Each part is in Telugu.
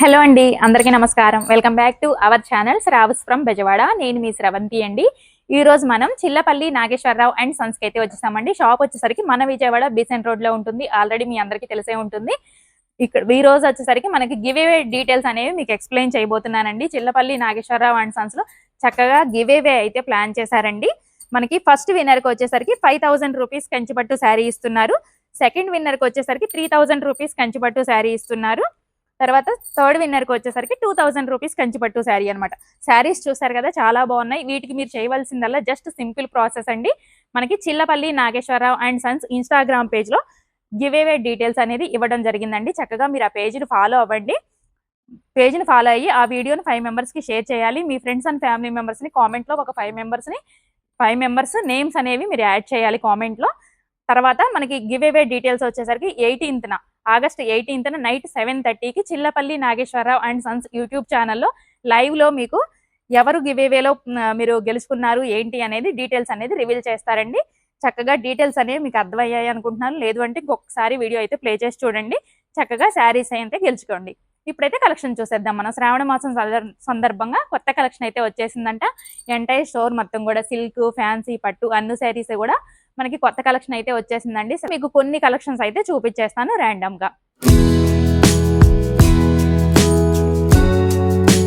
హలో అండి అందరికీ నమస్కారం. Welcome back to our channel Shravas from Bezawada. నేను మీ శ్రవంతి అండి. ఈ రోజు మనం చిల్లపల్లి నాగేశ్వరరావు అండ్ సన్స్కి అయితే వచ్చేసామండి. షాప్ వచ్చేసరికి మన విజయవాడ బీసెంట్ రోడ్లో ఉంటుంది. ఆల్రెడీ మీ అందరికీ తెలిసే ఉంటుంది. ఇక్కడ ఈ రోజు వచ్చేసరికి మనకి గివ్ అవే డీటెయిల్స్ అనేవి మీకు ఎక్స్ప్లెయిన్ చేయబోతున్నానండి. చిల్లపల్లి నాగేశ్వరరావు అండ్ సన్స్లో చక్కగా గివ్ అవే అయితే ప్లాన్ చేశారండి. మనకి ఫస్ట్ విన్నర్కి వచ్చేసరికి ఫైవ్ థౌసండ్ రూపీస్ కంచిపట్టు శారీ ఇస్తున్నారు. సెకండ్ విన్నర్కి వచ్చేసరికి త్రీ థౌసండ్ రూపీస్ కంచిపట్టు శారీ ఇస్తున్నారు. తర్వాత థర్డ్ విన్నర్కి వచ్చేసరికి టూ థౌసండ్ రూపీస్ కంచిపట్టు శారీ అనమాట శారీస్ చూసారు కదా చాలా బాగున్నాయి. వీటికి మీరు చేయవలసిందల్లా జస్ట్ సింపుల్ ప్రాసెస్ అండి. మనకి Chillapalli Nageswararao and sons Instagram పేజ్లో గివ్ అవే డీటెయిల్స్ అనేది ఇవ్వడం జరిగిందండి. చక్కగా మీరు ఆ పేజ్ని ఫాలో అవ్వండి. పేజ్ని ఫాలో అయ్యి ఆ వీడియోని ఫైవ్ మెంబర్స్కి షేర్ చేయాలి. మీ ఫ్రెండ్స్ అండ్ ఫ్యామిలీ మెంబర్స్ని కామెంట్లో ఒక ఫైవ్ మెంబర్స్ని ఫైవ్ మెంబర్స్ నేమ్స్ అనేవి మీరు యాడ్ చేయాలి కామెంట్లో. తర్వాత మనకి గివ్ అవే డీటెయిల్స్ వచ్చేసరికి ఎయిటీన్త్న ఆగస్ట్ ఎయిటీన్త్న నైట్ సెవెన్ థర్టీకి Chillapalli Nageswararao and sons YouTube ఛానల్లో లైవ్లో మీకు ఎవరు గివేవేలో మీరు గెలుచుకున్నారు ఏంటి అనేది డీటెయిల్స్ అనేది రివీల్ చేస్తారండి. చక్కగా డీటెయిల్స్ అనేవి మీకు అర్థమయ్యాయి అనుకుంటున్నాను లేదు అంటే ఇంకొకసారి వీడియో అయితే ప్లే చేసి చూడండి. చక్కగా శారీస్ అయితే గెలుచుకోండి. ఇప్పుడైతే కలెక్షన్ చూసేద్దాం. మనం శ్రావణ మాసం సందర్భంగా కొత్త కలెక్షన్ అయితే వచ్చేసిందంట. ఎంటైర్ స్టోర్ మొత్తం కూడా సిల్క్ ఫ్యాన్సీ పట్టు అన్ని శారీస్ కూడా మనకి కొత్త కలెక్షన్ అయితే వచ్చేసిందండి. సో మీకు కొన్ని కలెక్షన్స్ అయితే చూపించేస్తాను ర్యాండమ్గా.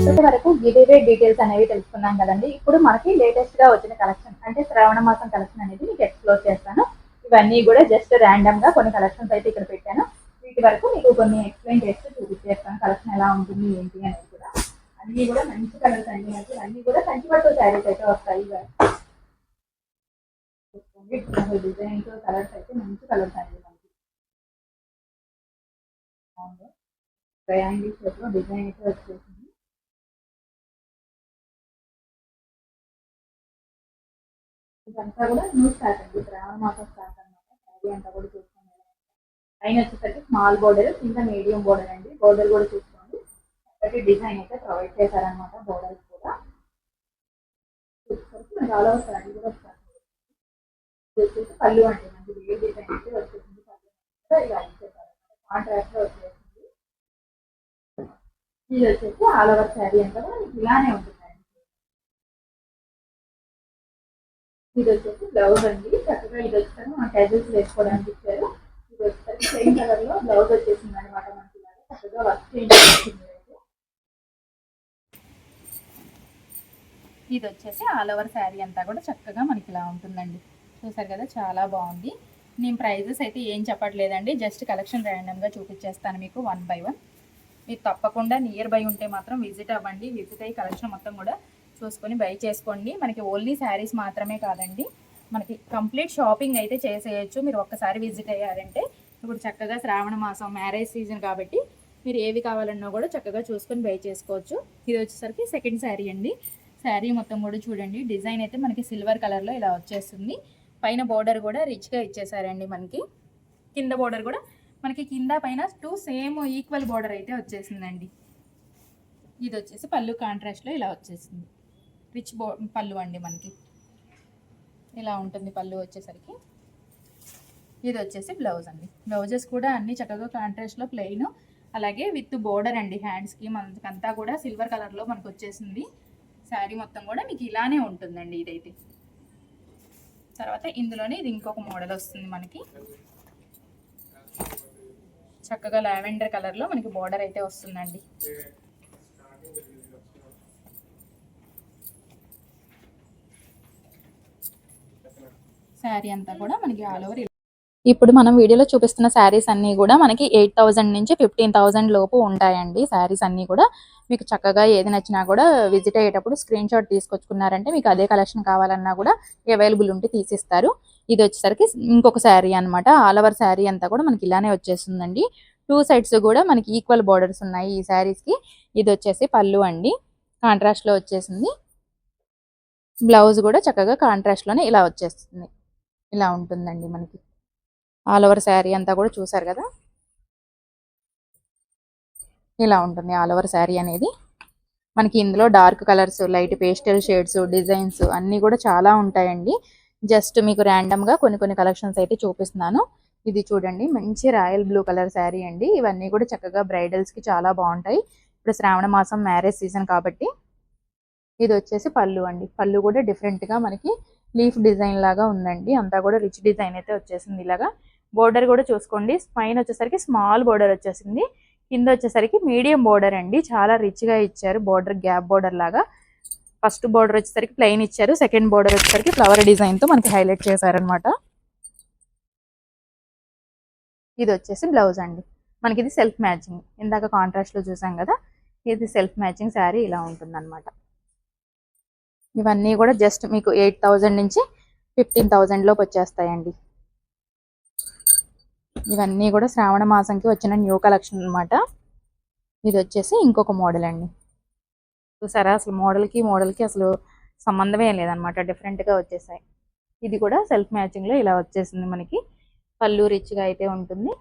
ఇప్పటి వరకు గివ్ డీటెయిల్స్ అనేవి తెలుసుకున్నాం కదండి. ఇప్పుడు మనకి లేటెస్ట్గా వచ్చిన కలెక్షన్ అంటే శ్రావణ మాసం కలెక్షన్ అనేది మీకు ఎక్స్ప్లోర్ చేస్తాను. ఇవన్నీ కూడా జస్ట్ ర్యాండమ్గా కొన్ని కలెక్షన్స్ అయితే ఇక్కడ పెట్టాను. వీటి వరకు మీకు కొన్ని ఎక్స్ప్లెయిన్ చేస్తూ చూపించేస్తాను. కలెక్షన్ ఎలా ఉంటుంది ఏంటి అనేది కూడా. అన్ని కూడా మంచి కలర్స్ అండి మనకి అన్ని కూడా కంచిపట్టు శారీస్ అయితే వస్తాయి డిజైన్స్ కలర్స్ అయితే మంచి కలర్స్ అండి మనకి. ట్రయాంగిల్ షేప్లో డిజైన్ అయితే వచ్చేసింది. ఇదంతా కూడా న్యూ స్టాక్ అండి. శ్రావణ మాసం స్టాక్ అనమాట శారీ అంతా కూడా చూసి పైన వచ్చేసరికి స్మాల్ బోర్డర్ కింద మీడియం బోర్డర్ అండి. బోర్డర్ కూడా చూసుకోండి. ఒకటి డిజైన్ అయితే ప్రొవైడ్ చేశారనమాట బోర్డర్ కూడా. చూసేసరికి మనకి ఆల్ ఓవర్ శారీ కూడా వస్తారు ఇది వచ్చేసి పళ్ళు అండి. మనకి ఏ డిజైన్ అయితే వచ్చేసింది. పళ్ళు ఇలా ఇచ్చేసారనమాట కాంట్రాక్ట్లో వచ్చేసింది. ఇది వచ్చేసి ఆల్ ఓవర్ శారీ అంతా ఇలానే ఉంటుంది ఇది వచ్చేసి బ్లౌజ్ అండి. చక్కగా ఇది వచ్చేసరికి మనం టైజల్స్ వేసుకోవడానికి ఇచ్చారు. సేమ్ కలర్లో బ్లౌజ్ వచ్చేసింది అనమాట మనకి చక్కగా వర్క్ చేయించింది ఇది వచ్చేసి ఆల్ ఓవర్ శారీ అంతా కూడా చక్కగా మనకి ఇలా ఉంటుందండి. చూసారు కదా చాలా బాగుంది. నేను ప్రైజెస్ అయితే ఏం చెప్పట్లేదండి. జస్ట్ కలెక్షన్ ర్యాండమ్గా చూపించేస్తాను మీకు వన్ బై వన్ మీరు తప్పకుండా నియర్ బై ఉంటే మాత్రం విజిట్ అవ్వండి. విజిట్ అయ్యి కలెక్షన్ మొత్తం కూడా చూసుకొని బై చేసుకోండి. మనకి ఓన్లీ శారీస్ మాత్రమే కాదండి. మనకి కంప్లీట్ షాపింగ్ అయితే చేసేయచ్చు. మీరు ఒక్కసారి విజిట్ అయ్యారంటే ఇప్పుడు చక్కగా శ్రావణ మాసం మ్యారేజ్ సీజన్ కాబట్టి మీరు ఏవి కావాలన్నా కూడా చక్కగా చూసుకొని బై చేసుకోవచ్చు. ఇది వచ్చేసరికి సెకండ్ శారీ అండి. శారీ మొత్తం కూడా చూడండి. డిజైన్ అయితే మనకి సిల్వర్ కలర్లో ఇలా వచ్చేస్తుంది. పైన బోర్డర్ కూడా రిచ్గా ఇచ్చేసారండి మనకి. కింద బోర్డర్ కూడా మనకి కింద పైన టూ సేమ్ ఈక్వల్ బోర్డర్ అయితే వచ్చేసిందండి. ఇది వచ్చేసి పళ్ళు కాంట్రాస్ట్లో ఇలా వచ్చేసింది. రిచ్ బో పళ్ళు అండి మనకి. ఇలా ఉంటుంది పళ్ళు వచ్చేసరికి. ఇది వచ్చేసి బ్లౌజ్ అండి. బ్లౌజెస్ కూడా అన్ని చక్కగా కాంట్రాస్ట్లో ప్లెయిన్ అలాగే విత్ బోర్డర్ అండి హ్యాండ్స్కి మనకంతా కూడా సిల్వర్ కలర్లో మనకు వచ్చేసింది. శారీ మొత్తం కూడా మీకు ఇలానే ఉంటుందండి ఇదైతే. తర్వాత ఇందులోనే ఇది ఇంకొక మోడల్ వస్తుంది మనకి. చక్కగా లావెండర్ కలర్లో మనకి బోర్డర్ అయితే వస్తుందండి. శారీ అంతా కూడా మనకి ఆల్ ఓవర్ ఇప్పుడు మనం వీడియోలో చూపిస్తున్న శారీస్ అన్నీ కూడా మనకి ఎయిట్ థౌజండ్ నుంచి ఫిఫ్టీన్ థౌజండ్ లోపు ఉంటాయండి. శారీస్ అన్నీ కూడా మీకు చక్కగా ఏది నచ్చినా కూడా విజిట్ అయ్యేటప్పుడు స్క్రీన్ షాట్ తీసుకొచ్చుకున్నారంటే మీకు అదే కలెక్షన్ కావాలన్నా కూడా అవైలబుల్ ఉంటే తీసిస్తారు. ఇది వచ్చేసరికి ఇంకొక శారీ అన్నమాట. ఆల్ ఓవర్ శారీ అంతా కూడా మనకి ఇలానే వచ్చేస్తుందండి. టూ సైడ్స్ కూడా మనకి ఈక్వల్ బోర్డర్స్ ఉన్నాయి ఈ శారీస్కి. ఇది వచ్చేసి పళ్ళు అండి. కాంట్రాస్ట్లో వచ్చేసింది. బ్లౌజ్ కూడా చక్కగా కాంట్రాస్ట్లోనే ఇలా వచ్చేస్తుంది. ఇలా ఉంటుందండి మనకి. ఆల్ ఓవర్ శారీ అంతా కూడా చూసారు కదా? ఇలా ఉంటుంది ఆల్ ఓవర్ శారీ అనేది. మనకి ఇందులో dark colours light pastel shades designs అన్నీ కూడా చాలా ఉంటాయండి. జస్ట్ మీకు ర్యాండమ్గా గా కొన్ని కొన్ని కలెక్షన్స్ అయితే చూపిస్తున్నాను. ఇది చూడండి మంచి రాయల్ బ్లూ కలర్ శారీ అండి. ఇవన్నీ కూడా చక్కగా బ్రైడల్స్కి చాలా బాగుంటాయి. ఇప్పుడు శ్రావణ మాసం మ్యారేజ్ సీజన్ కాబట్టి ఇది వచ్చేసి పళ్ళు అండి. పళ్ళు కూడా డిఫరెంట్గా గా మనకి లీఫ్ డిజైన్ లాగా ఉందండి. అంతా కూడా రిచ్ డిజైన్ అయితే వచ్చేసింది ఇలాగా. బోర్డర్ కూడా చూసుకోండి. పైన వచ్చేసరికి స్మాల్ బోర్డర్ వచ్చేసింది. కింద వచ్చేసరికి మీడియం బోర్డర్ అండి. చాలా రిచ్గా ఇచ్చారు బోర్డర్ గ్యాప్ బోర్డర్ లాగా. ఫస్ట్ బోర్డర్ వచ్చేసరికి ప్లెయిన్ ఇచ్చారు. సెకండ్ బోర్డర్ వచ్చేసరికి ఫ్లవర్ డిజైన్తో మనకి హైలైట్ చేశారనమాట ఇది వచ్చేసి బ్లౌజ్ అండి. మనకి ఇది సెల్ఫ్ మ్యాచింగ్ ఇందాక కాంట్రాస్ట్లో చూసాం కదా ఇది సెల్ఫ్ మ్యాచింగ్ శారీ ఇలా ఉంటుంది ఇవన్నీ కూడా జస్ట్ మీకు ఎయిట్ థౌజండ్ నుంచి ఫిఫ్టీన్ థౌజండ్ లోపు వచ్చేస్తాయండి. ఇవన్నీ కూడా శ్రావణ మాసంకి వచ్చిన న్యూ కలెక్షన్ అన్నమాట. ఇది వచ్చేసి ఇంకొక మోడల్ అండి. చూసారా? అసలు మోడల్కి మోడల్కి అసలు సంబంధమే లేదనమాట డిఫరెంట్గా వచ్చేసాయి. ఇది కూడా సెల్ఫ్ మ్యాచింగ్లో ఇలా వచ్చేసింది మనకి. పళ్ళు రిచ్గా అయితే ఉంటుంది.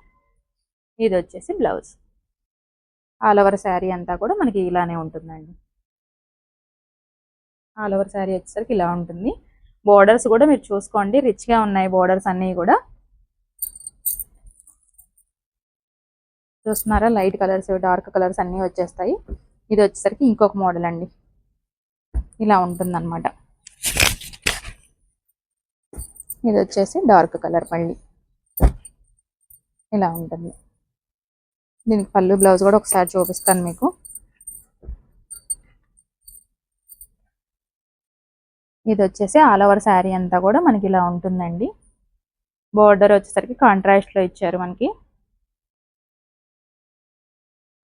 ఇది వచ్చేసి బ్లౌజ్ ఆల్ ఓవర్ శారీ అంతా కూడా మనకి ఇలానే ఉంటుందండి. ఆల్ ఓవర్ శారీ వచ్చేసరికి ఇలా ఉంటుంది. బోర్డర్స్ కూడా మీరు చూసుకోండి. రిచ్గా ఉన్నాయి బోర్డర్స్ అన్నీ కూడా. చూస్తున్నారా? లైట్ కలర్స్ డార్క్ కలర్స్ అన్నీ వచ్చేస్తాయి. ఇది వచ్చేసరికి ఇంకొక మోడల్ అండి. ఇలా ఉంటుందన్నమాట. ఇది వచ్చేసి డార్క్ కలర్ మళ్ళీ ఇలా ఉంటుంది. దీనికి పళ్ళు బ్లౌజ్ కూడా ఒకసారి చూపిస్తాను మీకు. ఇది వచ్చేసి ఆల్ ఓవర్ శారీ అంతా కూడా మనకి ఇలా ఉంటుందండి. బోర్డర్ వచ్చేసరికి కాంట్రాస్ట్లో ఇచ్చారు మనకి.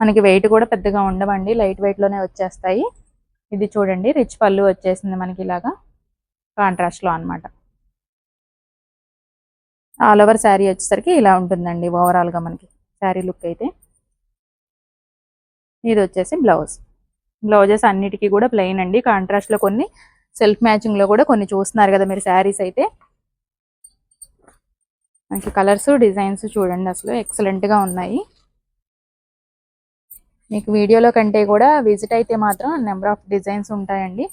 మనకి వెయిట్ కూడా పెద్దగా ఉండవండి. లైట్ వెయిట్లోనే వచ్చేస్తాయి. ఇది చూడండి రిచ్ పళ్ళు వచ్చేసింది మనకి ఇలాగా కాంట్రాస్ట్లో అన్నమాట. ఆల్ ఓవర్ శారీ వచ్చేసరికి ఇలా ఉంటుందండి ఓవరాల్గా మనకి శారీ లుక్ అయితే. ఇది వచ్చేసి బ్లౌజ్ బ్లౌజెస్ అన్నిటికీ కూడా ప్లెయిన్ అండి. కాంట్రాస్ట్లో కొన్ని సెల్ఫ్ మ్యాచింగ్లో కూడా కొన్ని చూస్తున్నారు కదా మీరు శారీస్ అయితే. మనకి కలర్స్ డిజైన్స్ చూడండి అసలు ఎక్సలెంట్గా ఉన్నాయి. మీకు వీడియోలో కంటే కూడా విజిట్ అయితే మాత్రం నెంబర్ ఆఫ్ డిజైన్స్ ఉంటాయండి.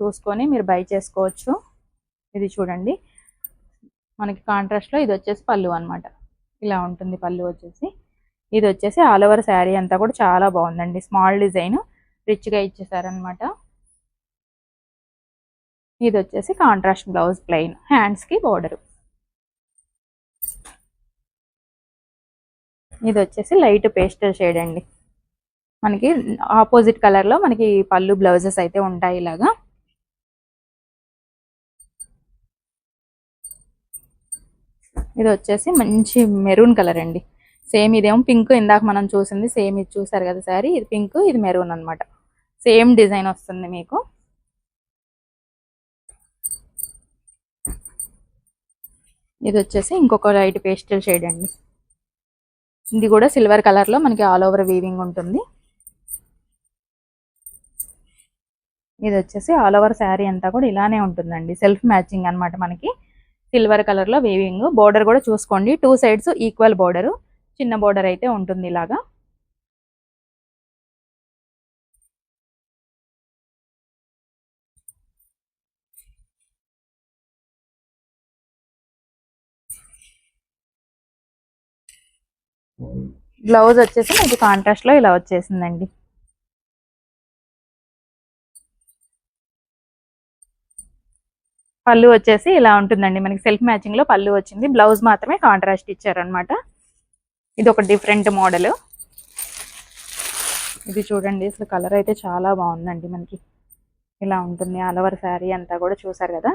చూసుకొని మీరు బై చేసుకోవచ్చు. ఇది చూడండి. మనకి కాంట్రాస్ట్లో ఇది వచ్చేసి పళ్ళు అనమాట ఇలా ఉంటుంది పళ్ళు వచ్చేసి. ఇది వచ్చేసి ఆల్ ఓవర్ శారీ అంతా కూడా చాలా బాగుందండి. స్మాల్ డిజైన్ రిచ్గా ఇచ్చేసారనమాట ఇది వచ్చేసి కాంట్రాస్ట్ బ్లౌజ్ ప్లెయిన్ హ్యాండ్స్కి బోర్డర్. ఇది వచ్చేసి లైట్ పేస్టల్ షేడ్ అండి. మనకి ఆపోజిట్ కలర్లో మనకి పళ్ళు బ్లౌజెస్ అయితే ఉంటాయి ఇలాగా. ఇది వచ్చేసి మంచి మెరూన్ కలర్ అండి. సేమ్ ఇదేమో పింక్ ఇందాక మనం చూసింది సేమ్ ఇది చూసారు కదా సారీ ఇది పింక్ ఇది మెరూన్ అన్నమాట. సేమ్ డిజైన్ వస్తుంది మీకు. ఇది వచ్చేసి ఇంకొక లైట్ పేస్టల్ షేడ్ అండి. ఇది కూడా సిల్వర్ కలర్లో మనకి ఆల్ ఓవర్ వీవింగ్ ఉంటుంది. ఇది వచ్చేసి ఆల్ ఓవర్ శారీ అంతా కూడా ఇలానే ఉంటుందండి. సెల్ఫ్ మ్యాచింగ్ అన్నమాట మనకి. సిల్వర్ కలర్లో వేవింగ్ బోర్డర్ కూడా చూసుకోండి. టూ సైడ్స్ ఈక్వల్ బోర్డర్ చిన్న బోర్డర్ అయితే ఉంటుంది ఇలాగా. బ్లౌజ్ వచ్చేసి మీకు కాంట్రాస్ట్లో ఇలా వచ్చేసిందండి. పళ్ళు వచ్చేసి ఇలా ఉంటుందండి. మనకి సెల్ఫ్ మ్యాచింగ్లో పళ్ళు వచ్చింది. బ్లౌజ్ మాత్రమే కాంట్రాస్ట్ ఇచ్చారనమాట ఇది ఒక డిఫరెంట్ మోడల్ ఇది చూడండి అసలు కలర్ అయితే చాలా బాగుందండి మనకి. ఇలా ఉంటుంది. ఆల్ ఓవర్ శారీ అంతా కూడా చూసారు కదా?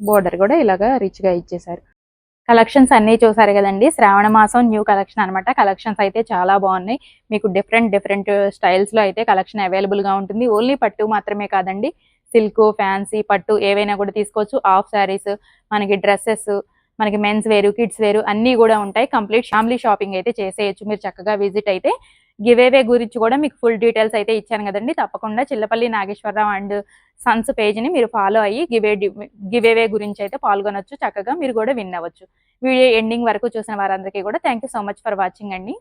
బోర్డర్ కూడా ఇలాగా రిచ్గా ఇచ్చేసారు కలెక్షన్స్ అన్నీ చూసారు కదండి. శ్రావణ మాసం న్యూ కలెక్షన్ అన్నమాట. కలెక్షన్స్ అయితే చాలా బాగున్నాయి. మీకు డిఫరెంట్ డిఫరెంట్ స్టైల్స్లో అయితే కలెక్షన్ అవైలబుల్గా ఉంటుంది. ఓన్లీ పట్టు మాత్రమే కాదండి. సిల్క్ ఫ్యాన్సీ పట్టు ఏవైనా కూడా తీసుకోవచ్చు. హాఫ్ శారీస్ మనకి డ్రెస్సెస్ మనకి మెన్స్ వేరు కిడ్స్ వేరు అన్నీ కూడా ఉంటాయి. కంప్లీట్ ఫ్యామిలీ షాపింగ్ అయితే చేసేయచ్చు. మీరు చక్కగా విజిట్ అయితే గివేవే గురించి కూడా మీకు ఫుల్ డీటెయిల్స్ అయితే ఇచ్చాను కదండి. తప్పకుండా చిల్లపల్లి నాగేశ్వరరావు అండ్ సన్స్ పేజ్ని మీరు ఫాలో అయ్యి గివే గివేవే గురించి అయితే పాల్గొనవచ్చు చక్కగా మీరు కూడా విన్ అవ్వచ్చు. వీడియో ఎండింగ్ వరకు చూసిన వారందరికీ కూడా thank so much for watching అండి.